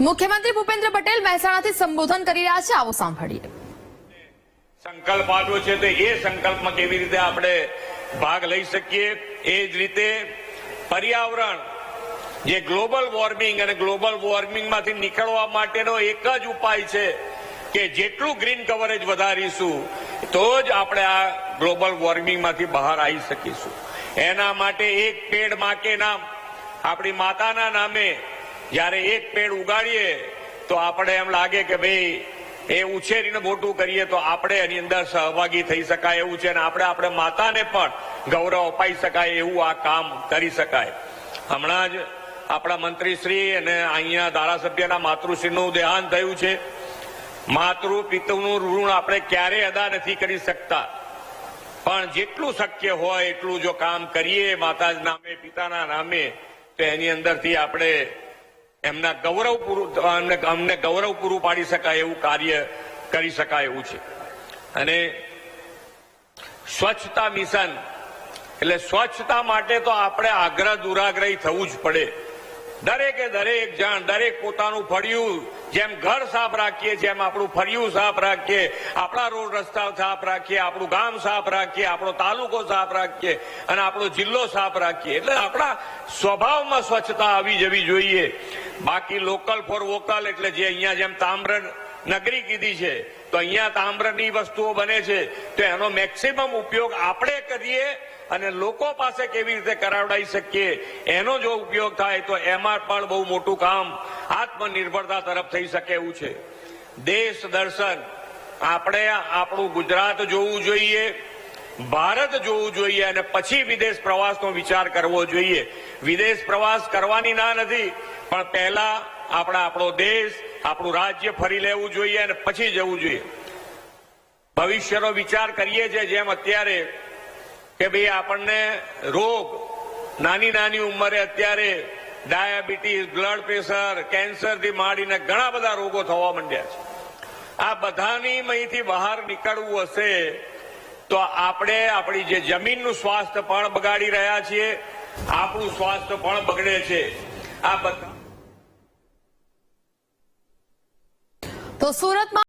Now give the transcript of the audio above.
મુખ્યમંત્રી ભૂપેન્દ્ર પટેલ મહેસાણાથી સંબોધન કરી રહ્યા છે. આવો સાંભળીએ. સંકલ્પ આપ્યો છે તો એ સંકલ્પમાં કેવી રીતે આપણે ભાગ લઈ શકીએ? એ જ રીતે પર્યાવરણ, જે ગ્લોબલ વોર્મિંગ અને ગ્લોબલ વોર્મિંગમાંથી નીકળવા માટેનો એક જ ઉપાય છે કે જેટલું ગ્રીન કવરેજ વધારીશું, તો જ આપણે આ ગ્લોબલ વોર્મિંગમાંથી બહાર આવી શકીશું. એના માટે એક પેડમાં કે નામ. આપણી માતાના નામે જ્યારે એક પેડ ઉગાડીએ, તો આપણે એમ લાગે કે ભાઈ, એ ઉછેરીને મોટું કરીએ તો આપણે એની અંદર સહભાગી થઈ શકાય એવું છે અને આપણે આપણે માતાને પણ ગૌરવ અપાઈ શકાય એવું આ કામ કરી શકાય. હમણાં જ આપણા મંત્રીશ્રી અને અહીંયા ધારાસભ્યના માતૃશ્રીનું દેહાંત થયું છે. માતૃ પિતૃનું ઋણ આપણે ક્યારેય અદા નથી કરી શકતા. પણ જેટલું શક્ય હોય એટલું જો કામ કરીએ માતા નામે, પિતાના નામે, તો એની અંદરથી આપણે એમના ગૌરવ પૂરું, અમને અમને ગૌરવ પૂરું પાડી શકાય એવું કાર્ય કરી શકાય એવું છે. અને સ્વચ્છતા મિશન, એટલે સ્વચ્છતા માટે તો આપણે આગ્રહ દુરાગ્રહી થવું જ પડે. દરેકે દરેક જણ, દરેક પોતાનું ફળિયું જેમ ઘર સાફ રાખીએ, જેમ આપણું ફળિયું સાફ રાખીએ, આપણા રોડ રસ્તા સાફ રાખીએ, આપણું ગામ સાફ રાખીએ, આપણો તાલુકો સાફ રાખીએ, અને આપણો જિલ્લો સાફ રાખીએ. એટલે આપણા સ્વભાવમાં સ્વચ્છતા આવી જવી જોઈએ. બાકી લોકલ ફોર વોકલ એટલે જે અહીંયા જેમ તામ્ર નગરી કીધી છે, તો અહીંયા તામ્રની વસ્તુઓ બને છે, તો એનો મેક્સિમમ ઉપયોગ આપણે કરીએ અને લોકો પાસે કેવી રીતે કરાવડાવી શકીએ, એનો જો ઉપયોગ થાય તો એમાં પણ બહુ મોટું કામ આત્મનિર્ભરતા તરફ થઈ શકે એવું છે. દેશ દર્શન, આપણે આપણું ગુજરાત જોવું જોઈએ. ભારત જોવું જોઈએ અને પછી વિદેશ પ્રવાસનો વિચાર કરવો જોઈએ. વિદેશ પ્રવાસ કરવાની ના નથી, પણ પહેલા આપણા આપણો દેશ, આપણું રાજ્ય ફરી લેવું જોઈએ અને પછી જવું જોઈએ. ભવિષ્યનો વિચાર કરીએ છીએ જેમ અત્યારે કે ભાઈ આપણને રોગ, નાની નાની ઉંમરે અત્યારે ડાયાબિટીસ, બ્લડ પ્રેશર, કેન્સરથી માંડીને ઘણા બધા રોગો થવા માંડ્યા છે. આ બધાની અહીંથી બહાર નીકળવું હશે તો આપણે આપણી જે જમીનનું સ્વાસ્થ્ય પણ બગાડી રહ્યા છીએ, આપણું સ્વાસ્થ્ય પણ બગડે છે. આ બધા તો સુરતમાં